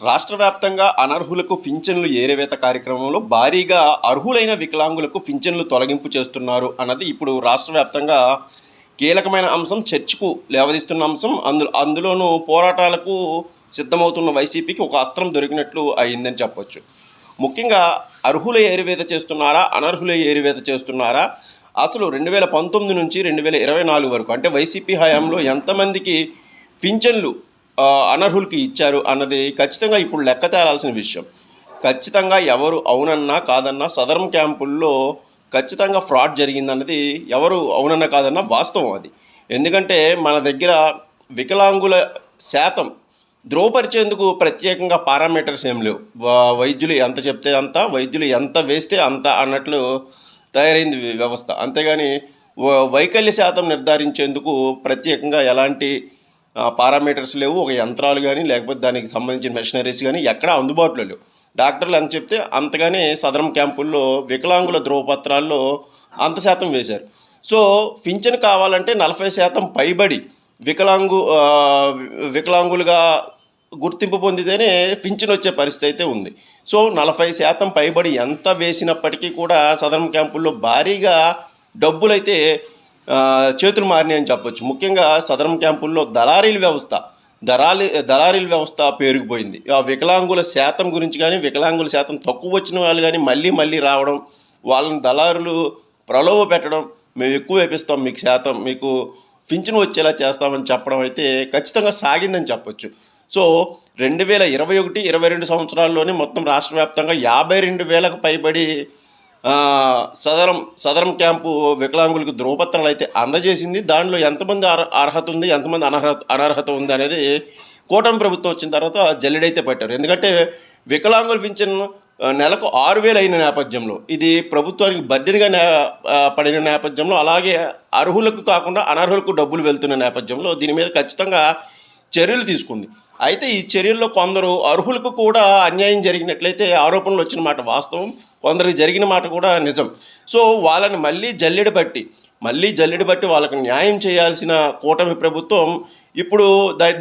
రాష్ట్ర వ్యాప్తంగా అనర్హులకు పింఛన్లు ఏరివేత కార్యక్రమంలో భారీగా అర్హులైన వికలాంగులకు పింఛన్లు తొలగింపు చేస్తున్నారు అన్నది ఇప్పుడు రాష్ట్ర వ్యాప్తంగా కీలకమైన అంశం చర్చకు లేవదీస్తున్న అంశం. అందులో అందులోనూ పోరాటాలకు సిద్ధమవుతున్న వైసీపీకి ఒక అస్త్రం దొరికినట్లు అయిందని చెప్పొచ్చు. ముఖ్యంగా అర్హుల ఏరివేత చేస్తున్నారా అనర్హుల ఏరివేత చేస్తున్నారా? అసలు రెండు వేల పంతొమ్మిది నుంచి రెండు వేల ఇరవై నాలుగు వరకు అంటే వైసీపీ హయాంలో ఎంతమందికి పింఛన్లు అనర్హులకి ఇచ్చారు అన్నది ఖచ్చితంగా ఇప్పుడు లెక్క తేలాల్సిన విషయం. ఖచ్చితంగా ఎవరు అవునన్నా కాదన్నా సదరం క్యాంపుల్లో ఖచ్చితంగా ఫ్రాడ్ జరిగిందన్నది ఎవరు అవునన్నా కాదన్నా వాస్తవం అది. ఎందుకంటే మన దగ్గర వికలాంగుల శాతం ధ్రువపరిచేందుకు ప్రత్యేకంగా పారామీటర్స్ ఏం లేవు. వైద్యులు ఎంత చెప్తే అంత వైద్యులు ఎంత వేస్తే అంత అన్నట్లు తయారైంది వ్యవస్థ. అంతేగాని వైకల్య శాతం నిర్ధారించేందుకు ప్రత్యేకంగా ఎలాంటి పారామీటర్స్ లేవు ఒక యంత్రాలు కానీ లేకపోతే దానికి సంబంధించిన మెషినరీస్ కానీ ఎక్కడా అందుబాటులో లేవు. డాక్టర్లు ఎంత చెప్తే అంతగానే సదరం క్యాంపుల్లో వికలాంగుల ధ్రువపత్రాల్లో అంత శాతం వేశారు. సో పింఛన్ కావాలంటే నలభై శాతం పైబడి వికలాంగు వికలాంగులుగా గుర్తింపు పొందితేనే పింఛన్ వచ్చే పరిస్థితి అయితే ఉంది. సో నలభై శాతం పైబడి ఎంత వేసినప్పటికీ కూడా సదరం క్యాంపుల్లో భారీగా డబ్బులైతే చేతులు మారినాయని చెప్పొచ్చు. ముఖ్యంగా సదరం క్యాంపుల్లో దళారీల వ్యవస్థ దళారీ దళారీల వ్యవస్థ పేరుకుపోయింది. ఆ వికలాంగుల శాతం గురించి కానీ వికలాంగుల శాతం తక్కువ వచ్చిన వాళ్ళు కానీ మళ్ళీ మళ్ళీ రావడం వాళ్ళని దళారులు ప్రలోభ పెట్టడం మేము ఎక్కువ వేపిస్తాం మీకు శాతం మీకు పింఛను వచ్చేలా చేస్తామని చెప్పడం అయితే ఖచ్చితంగా సాగిందని చెప్పొచ్చు. సో రెండు వేల ఇరవై ఒకటి ఇరవై రెండు సంవత్సరాల్లోనే మొత్తం రాష్ట్ర వ్యాప్తంగా యాభై రెండు వేలకు పైబడి సదరం సదరం క్యాంపు వికలాంగులకు ధ్రువపత్రాలు అయితే అందజేసింది. దానిలో ఎంతమంది అర్హత ఉంది ఎంతమంది అనర్హత అనర్హత ఉంది అనేది కూటమి ప్రభుత్వం వచ్చిన తర్వాత జల్లెడైతే పట్టారు. ఎందుకంటే వికలాంగుల పింఛన్ నెలకు ఆరు వేలు అయిన నేపథ్యంలో ఇది ప్రభుత్వానికి బడ్డీగా నే పడిన నేపథ్యంలో అలాగే అర్హులకు కాకుండా అనర్హులకు డబ్బులు వెళ్తున్న నేపథ్యంలో దీని మీద ఖచ్చితంగా చర్యలు తీసుకుంది. అయితే ఈ చర్యల్లో కొందరు అర్హులకు కూడా అన్యాయం జరిగినట్లయితే ఆరోపణలు వచ్చిన మాట వాస్తవం. కొందరికి జరిగిన మాట కూడా నిజం. సో వాళ్ళని మళ్ళీ జల్లెడ బట్టి మళ్ళీ జల్లెడ బట్టి వాళ్ళకి న్యాయం చేయాల్సిన కూటమి ప్రభుత్వం ఇప్పుడు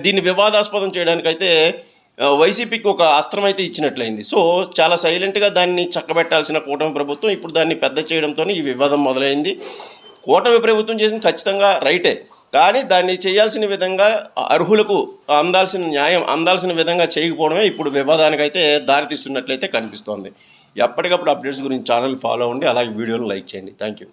దీన్ని వివాదాస్పదం చేయడానికైతే వైసీపీకి ఒక అస్త్రం అయితే ఇచ్చినట్లయింది. సో చాలా సైలెంట్గా దాన్ని చక్కబెట్టాల్సిన కూటమి ప్రభుత్వం ఇప్పుడు దాన్ని పెద్ద చేయడంతో ఈ వివాదం మొదలైంది. కూటమి ప్రభుత్వం చేసిన ఖచ్చితంగా రైటే. కానీ దాన్ని చేయాల్సిన విధంగా అర్హులకు అందాల్సిన న్యాయం అందాల్సిన విధంగా చేయకపోవడమే ఇప్పుడు వివాదానికైతే దారితీస్తున్నట్లయితే కనిపిస్తోంది. ఎప్పటికప్పుడు అప్డేట్స్ గురించి ఛానల్ ఫాలో అవ్వండి అలాగే వీడియోని లైక్ చేయండి. Thank you